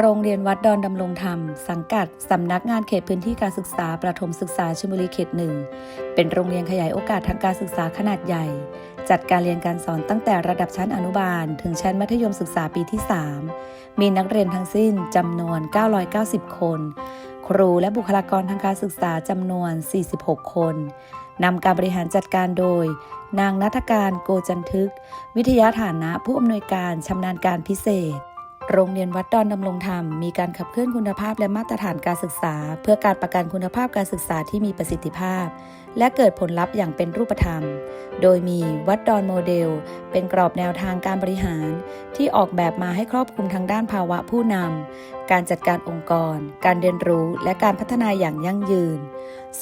โรงเรียนวัดดอนดำรงธรรม สังกัด สำนักงานเขตพื้นที่การศึกษาประถมศึกษาชลบุรีเขตหนึ่ง เป็นโรงเรียนขยายโอกาสทางการศึกษาขนาดใหญ่ จัดการเรียนการสอนตั้งแต่ระดับชั้นอนุบาล ถึงชั้นมัธยมศึกษาปีที่ 3 มีนักเรียนทั้งสิ้นจำนวน 990 คน ครูและบุคลากรทางการศึกษาจำนวน 46 คนนำการบริหารจัดการโดย นางนัฐการโกจันทึก วิทยาฐานะผู้อำนวยการชำนาญการพิเศษ โรงเรียนวัดดอนดำรงธรรม มีการขับเคลื่อนคุณภาพและมาตรฐานการศึกษา เพื่อการประกันคุณภาพการศึกษาที่มีประสิทธิภาพ และเกิดผลลัพธ์อย่างเป็นรูปธรรม โดยมีวัดดอนโมเดล เป็นกรอบแนวทางการบริหาร ที่ออกแบบมาให้ครอบคลุมทั้งด้านภาวะผู้นำการจัดการองค์กร การเรียนรู้และการพัฒนาอย่างยั่งยืน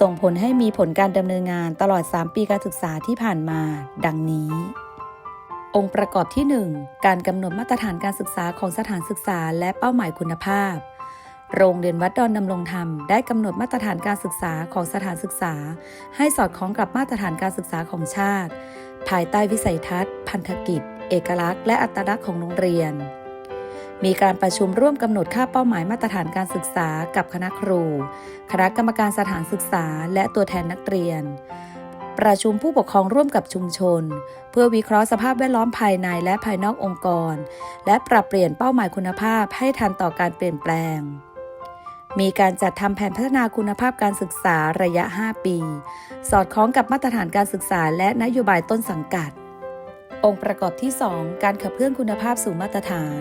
ส่งผลให้มีผลการดำเนินงานตลอด 3 ปีการศึกษาที่ผ่านมา ดังนี้ องค์ประกอบที่ 1 การกำหนดมาตรฐานการศึกษาของสถานศึกษาและเป้าหมายคุณภาพ โรงเรียนวัดดอนดำรงธรรม ได้กำหนดมาตรฐานการศึกษาของสถานศึกษา ให้สอดคล้องกับมาตรฐานการศึกษาของชาติ ภายใต้วิสัยทัศน์ พันธกิจ เอกลักษณ์และอัตลักษณ์ของโรงเรียน มีการประชุมร่วมกำหนดค่าเป้าหมายมาตรฐานการศึกษากับคณะครู คณะกรรมการสถานศึกษา และตัวแทนนักเรียน ประชุมผู้ปกครองร่วมกับชุมชน เพื่อวิเคราะห์สภาพแวดล้อมภายในและภายนอกองค์กร และปรับเปลี่ยนเป้าหมายคุณภาพให้ทันต่อการเปลี่ยนแปลง มีการจัดทำแผนพัฒนาคุณภาพการศึกษาระยะ 5 ปี สอดคล้องกับมาตรฐานการศึกษาและนโยบายต้นสังกัด องค์ประกอบที่ 2 การขับเคลื่อนคุณภาพสู่มาตรฐาน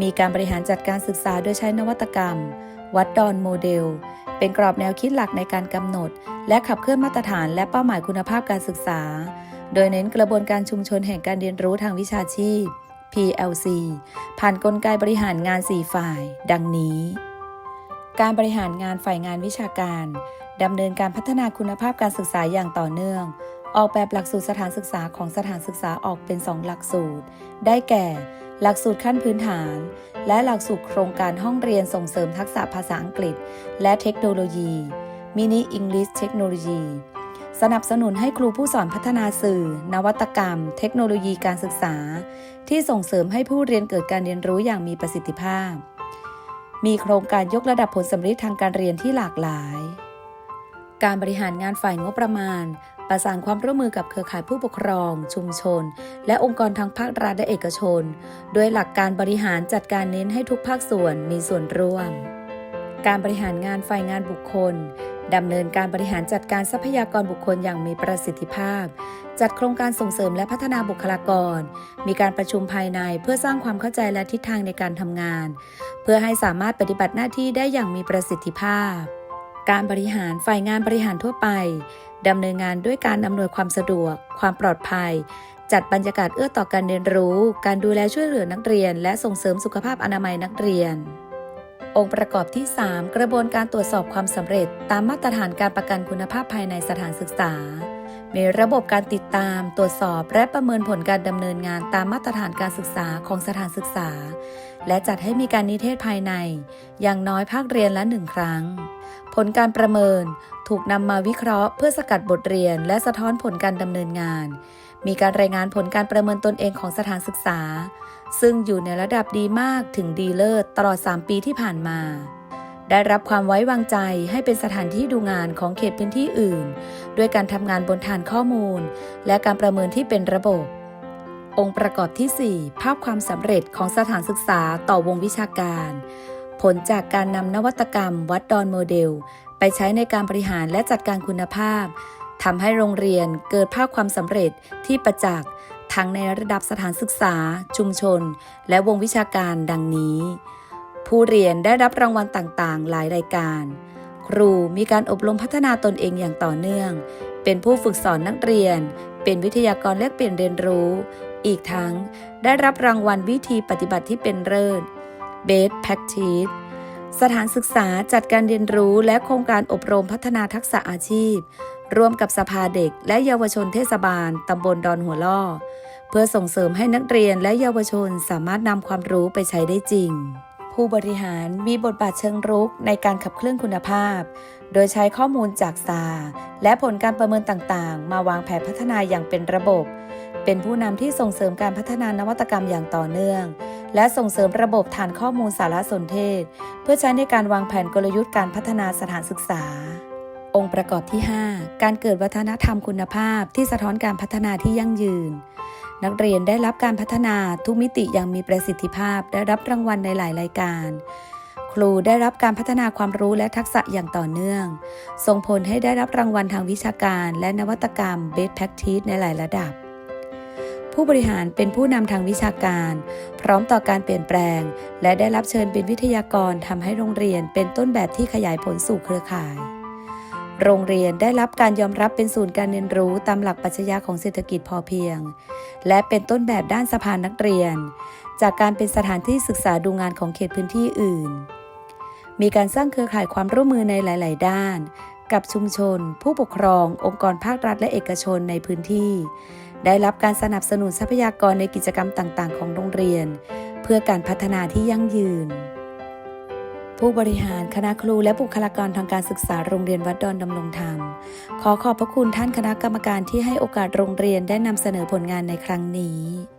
มีการบริหารจัดการศึกษาโดยใช้นวัตกรรม วัดดอนโมเดล เป็นกรอบแนวคิดหลักในการกำหนด และขับเคลื่อนมาตรฐานและเป้าหมายคุณภาพการศึกษา โดยเน้นกระบวนการชุมชนแห่งการเรียนรู้ทางวิชาชีพ PLC ผ่านนกลไกบริหารงาน 4 ฝ่าย ดังนี้ การบริหารงานฝ่ายงานวิชาการดำเนินการพัฒนาคุณภาพการศึกษาอย่างต่อเนื่อง ออกแบบหลักสูตรสถานศึกษาของสถานศึกษาออกเป็น 2 หลักสูตร ได้แก่ หลักสูตรขั้นพื้นฐาน และหลักสูตรโครงการห้องเรียนส่งเสริมทักษะภาษาอังกฤษ และเทคโนโลยี Mini English Technology สนับสนุนให้ครูผู้สอนพัฒนาสื่อ นวัตกรรม เทคโนโลยีการศึกษา ที่ส่งเสริมให้ผู้เรียนเกิดการเรียนรู้อย่างมีประสิทธิภาพ มีโครงการยกระดับผลสำเร็จทางการเรียนที่หลากหลาย การบริหารงานฝ่ายงบประมาณ ประสานความร่วมมือกับเครือข่ายผู้ปกครอง ชุมชน และองค์กรทางภาครัฐและเอกชน โดยหลักการบริหารจัดการเน้นให้ทุกภาคส่วนมีส่วนร่วม การบริหารงานฝ่ายงานบุคคลดำเนินการบริหารจัดการทรัพยากรบุคคลอย่างมีประสิทธิภาพ จัดโครงการส่งเสริมและพัฒนาบุคลากร มีการประชุมภายในเพื่อสร้างความเข้าใจและทิศทางในการทำงาน เพื่อให้สามารถปฏิบัติหน้าที่ได้อย่างมีประสิทธิภาพ การบริหารฝ่ายงานบริหารทั่วไปดำเนินงานด้วยการอำนวยความสะดวก ความปลอดภัย จัดบรรยากาศเอื้อต่อการเรียนรู้ การดูแลช่วยเหลือนักเรียน และส่งเสริมสุขภาพอนามัยนักเรียน องค์ประกอบที่ 3 กระบวนการตรวจสอบความสำเร็จ ตามมาตรฐานการประกันคุณภาพภายในสถานศึกษา มีระบบการติดตาม ตรวจสอบ และประเมินผลการดำเนินงานตามมาตรฐานการศึกษาของสถานศึกษา และจัดให้มีการนิเทศภายใน อย่างน้อยภาคเรียนละหนึ่งครั้ง ผลการประเมินถูกนำมาวิเคราะห์ เพื่อสกัดบทเรียน และสะท้อนผลการดำเนินงาน มีการรายงานผลการประเมินตนเองของสถานศึกษา ซึ่งอยู่ในระดับดีมากถึงดีเลิศตลอด 3 ปีที่ผ่านมา ได้รับความไว้วางใจให้เป็นสถานที่ดูงานของเขตพื้นที่อื่น ด้วยการทำงานบนฐานข้อมูล และการประเมินที่เป็นระบบ องค์ประกอบที่ 4 ภาพความสำเร็จของสถานศึกษาต่อวงวิชาการ ผลจากการนำนวัตกรรม วัดดอนโมเดล ไปใช้ในการบริหารและจัดการคุณภาพทำให้โรงเรียนเกิดภาพความสำเร็จที่ประจักษ์ทั้งในระดับสถานศึกษา ชุมชน และวงวิชาการดังนี้ ผู้เรียนได้รับรางวัลต่างๆ หลายรายการ ครูมีการอบรมพัฒนาตนเองอย่างต่อเนื่อง เป็นผู้ฝึกสอนนักเรียน เป็นวิทยากรแลกเปลี่ยนเรียนรู้ อีกทั้งได้รับรางวัลวิธีปฏิบัติที่เป็นเลิศ Best Practice สถานศึกษาจัดการเรียนรู้และโครงการอบรมพัฒนาทักษะอาชีพ ร่วมกับสภาเด็กและเยาวชนเทศบาลตำบลดอนหัวล่อ เพื่อส่งเสริมให้นักเรียนและเยาวชนสามารถนำความรู้ไปใช้ได้จริง ผู้บริหารมีบทบาทเชิงรุกในการขับเคลื่อนคุณภาพ โดยใช้ข้อมูลจากซาและผลการประเมินต่างๆ มาวางแผนพัฒนาอย่างเป็นระบบ เป็นผู้นำที่ส่งเสริมการพัฒนานวัตกรรมอย่างต่อเนื่อง และส่งเสริมระบบฐานข้อมูลสารสนเทศ เพื่อใช้ในการวางแผนกลยุทธ์การพัฒนาสถานศึกษา องค์ประกอบที่ 5 การเกิดวัฒนธรรมคุณภาพที่สะท้อนการพัฒนาที่ยั่งยืน นักเรียนได้รับการพัฒนาทุกมิติอย่างมีประสิทธิภาพ ได้รับรางวัลในหลายรายการ ครูได้รับการพัฒนาความรู้และทักษะอย่างต่อเนื่อง ส่งผลให้ได้รับรางวัลทางวิชาการและนวัตกรรม Best Practice ในหลายระดับ ผู้บริหารเป็นผู้นำทางวิชาการ พร้อมต่อการเปลี่ยนแปลง และได้รับเชิญเป็นวิทยากรทำให้โรงเรียนเป็นต้นแบบที่ขยายผลสู่เครือข่าย โรงเรียนได้รับการยอมรับเป็นศูนย์การเรียนรู้ตามหลักปรัชญาของเศรษฐกิจพอเพียง และเป็นต้นแบบด้านสภานักเรียน จากการเป็นสถานที่ศึกษาดูงานของเขตพื้นที่อื่น มีการสร้างเครือข่ายความร่วมมือในหลาย ๆ ด้าน กับชุมชน ผู้ปกครอง องค์กรภาครัฐและเอกชนในพื้นที่ ได้รับการสนับสนุนทรัพยากรในกิจกรรมต่าง ๆ ของโรงเรียน เพื่อการพัฒนาที่ยั่งยืน ผู้บริหารคณะครูและบุคลากรทางการศึกษาโรงเรียนวัดดอนดำรงธรรม ขอขอบพระคุณท่านคณะกรรมการที่ให้โอกาสโรงเรียนได้นำเสนอผลงานในครั้งนี้